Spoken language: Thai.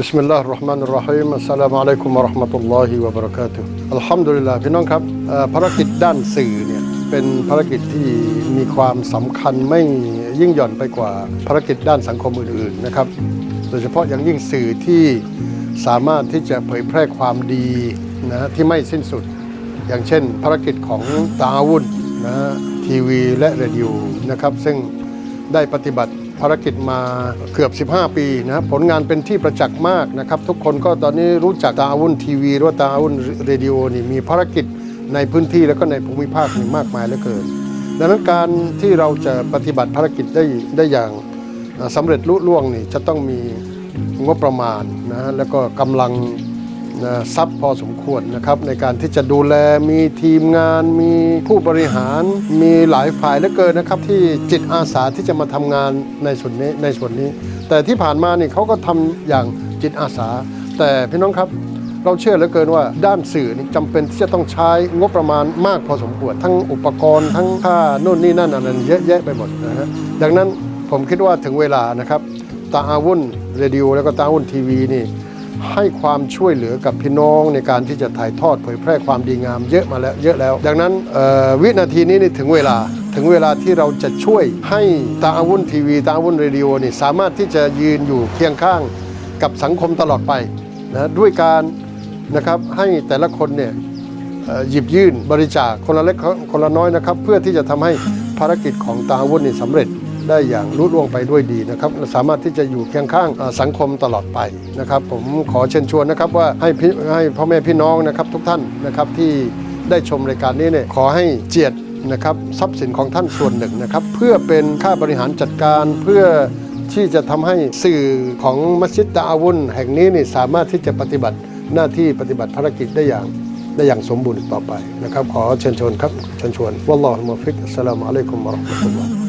บิสมิลลาฮิรราะห์มานิรราะฮีมอัสสลามุอะลัยกุมวะเราะห์มะตุลลอฮิวะบะเราะกาตุฮ์อัลฮัมดุลิลลาห์พี่น้องครับภารกิจด้านสื่อเนี่ยเป็นภารกิจที่มีความสำคัญไม่ยิ่งหย่อนไปกว่าภารกิจด้านสังคมอื่นๆนะครับโดยเฉพาะอย่างยิ่งสื่อที่สามารถที่จะเผยแพร่ความดีนะที่ไม่สิ้นสุด อย่างเช่น ภารกิจของตาวุ่นนะทีวีและเรดิโอนะครับซึ่งได้ปฏิบัติ ภารกิจมาเกือบ 15 ปีนะผลงานเป็นที่ประจักษ์มากนะครับ ทุกคนก็ตอนนี้รู้จักตาวุธทีวีหรือว่าตาวุธเรดิโอนี่มีภารกิจในพื้นที่แล้วก็ในภูมิภาคนี่มากมายเหลือเกิน ดังนั้นการที่เราจะปฏิบัติภารกิจได้ได้อย่างสำเร็จลุล่วงนี่จะต้องมีงบประมาณนะแล้วก็กำลัง ทรัพย์พอสมควรนะครับในการที่จะดูแลมีทีมงาน มีผู้บริหาร มีหลายฝ่ายเหลือเกินนะครับ ที่จิตอาสาที่จะมาทำงานในส่วนนี้ในส่วนนี้ แต่ที่ผ่านมานี่เขาก็ทำอย่างจิตอาสา แต่พี่น้องครับเราเชื่อเหลือเกินว่าด้านสื่อนี่จำเป็นที่จะต้องใช้งบประมาณมากพอสมควร ทั้งอุปกรณ์ทั้งค่าโน่นนี่นั่นอะไรเยอะแยะไปหมดนะฮะดังนั้นผมคิดว่าถึงเวลานะครับตาอาวุธเรดิโอแล้วก็ตาอาวุธทีวีนี่ ให้ความช่วยเหลือกับพี่น้องในการที่จะถ่ายทอดเผยแพร่ความดีงามเยอะมาแล้วเยอะแล้ว ดังนั้นวินาทีนี้นี่ถึงเวลาถึงเวลาที่เราจะช่วยให้ตาอาวุธทีวีตาอาวุธเรดิโอนี่สามารถที่จะยืนอยู่เคียงข้างกับสังคมตลอดไปนะด้วยการนะครับให้แต่ละคนเนี่ยหยิบยื่นบริจาคคนละเล็กคนละน้อยนะครับ เพื่อที่จะทำให้ภารกิจของตาอาวุธนี่สำเร็จ ได้อย่างรุ่ล่วงไปด้วยดีนะครับสามารถที่จะอยู่เคียงข้างสังคมตลอดไปนะครับ ผมขอเชิญชวนนะครับว่าให้พี่ให้พ่อแม่พี่น้องนะครับทุกท่านนะครับที่ได้ชมรายการนี้เนี่ยขอให้เจียดนะครับทรัพย์สินของท่านส่วนหนึ่งนะครับ เพื่อเป็นค่าบริหารจัดการเพื่อที่จะทำให้สื่อของมัสยิดตาอาวุนแห่งนี้นี่สามารถที่จะปฏิบัติหน้าที่ปฏิบัติภารกิจได้อย่างได้อย่างสมบูรณ์ต่อไปนะครับ ขอเชิญชวนครับเชิญชวนวัลลอฮุมะฟิกอัสสลามุอะลัยกุมวะเราะห์มะตุลลอฮ์